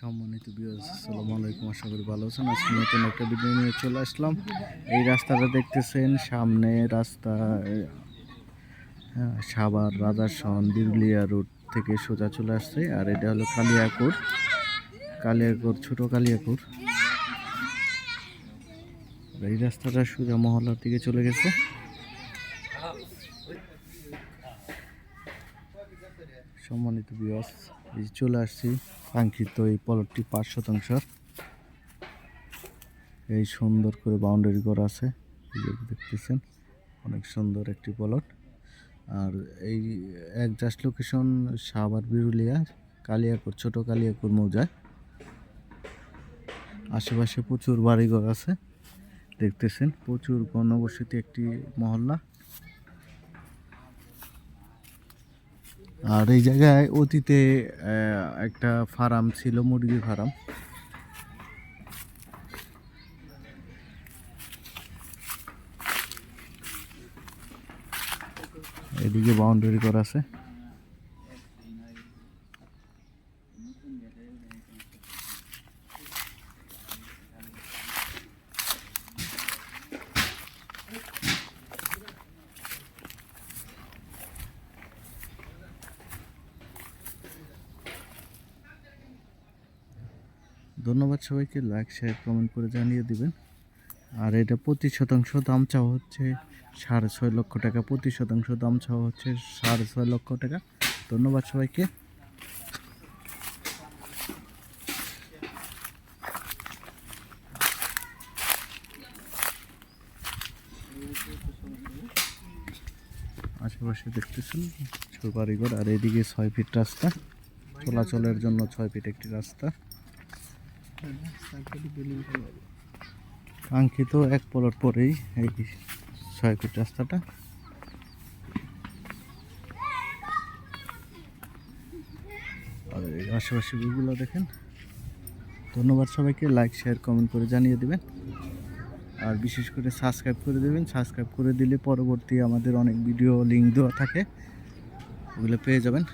সম্মানিত আসসালামু আলাইকুম আশা করি ভালো আছেন। আজকে নতুন একটা ভিডিও নিয়ে চলে আসলাম। এই রাস্তাটা দেখতেছেন সামনে রাস্তা হ্যাঁ, সাভার রাজাসন বিরুলিয়া রোড থেকে সোজা চলে আসছে আর এটা হলো কালিয়াকুর। কালিয়াকুর ছোট কালিয়াকুর। এই রাস্তাটা সোজা মহল্লার দিকে চলে গেছে। সম্মানিত বিয়াস এই চলে আসছি কাঙ্ক্ষিত এই পলটটি পাঁচ শতাংশ এই সুন্দর করে বাউন্ডারি করা আছে দেখতেছেন, অনেক সুন্দর একটি পলট আর এই এক একজাস্ট লোকেশন সাভার বিরুলিয়া কালিয়াকুর ছোট কালিয়াকুর মৌজায়। আশেপাশে প্রচুর বাড়িঘর আছে, দেখতেছেন, প্রচুর গণবসতি একটি মহল্লা। আর এই জায়গায় অতীতে একটা ফার্ম ছিল মুরগি ফার্ম। এদিকে বাউন্ডারি করা আছে। ধন্যবাদ সবাইকে। লাইক শেয়ার কমেন্ট করে জানিয়ে দিবেন। আর এটা প্রতি শতাংশ দাম চাওয়া হচ্ছে সাড়ে ছয় লক্ষ টাকা। প্রতি শতাংশ দাম চাওয়া হচ্ছে সাড়ে ছয় লক্ষ টাকা। ধন্যবাদ সবাইকে। আশেপাশে দেখতেছেন বাড়িঘর, আর এদিকে ছয় ফিট রাস্তা। চলাচলের জন্য ছয় ফিট একটি রাস্তা। কাঙ্ক্ষিত এক পলট পরেই এই ছয় ফিট রাস্তাটা। আর আশেপাশে ভিউগুলো দেখেন। ধন্যবাদ সবাইকে লাইক শেয়ার কমেন্ট করে জানিয়ে দেবেন। আর বিশেষ করে সাবস্ক্রাইব করে দেবেন। সাবস্ক্রাইব করে দিলে পরবর্তী আমাদের অনেক ভিডিও লিঙ্ক দেওয়া থাকে। ওগুলো পেয়ে যাবেন।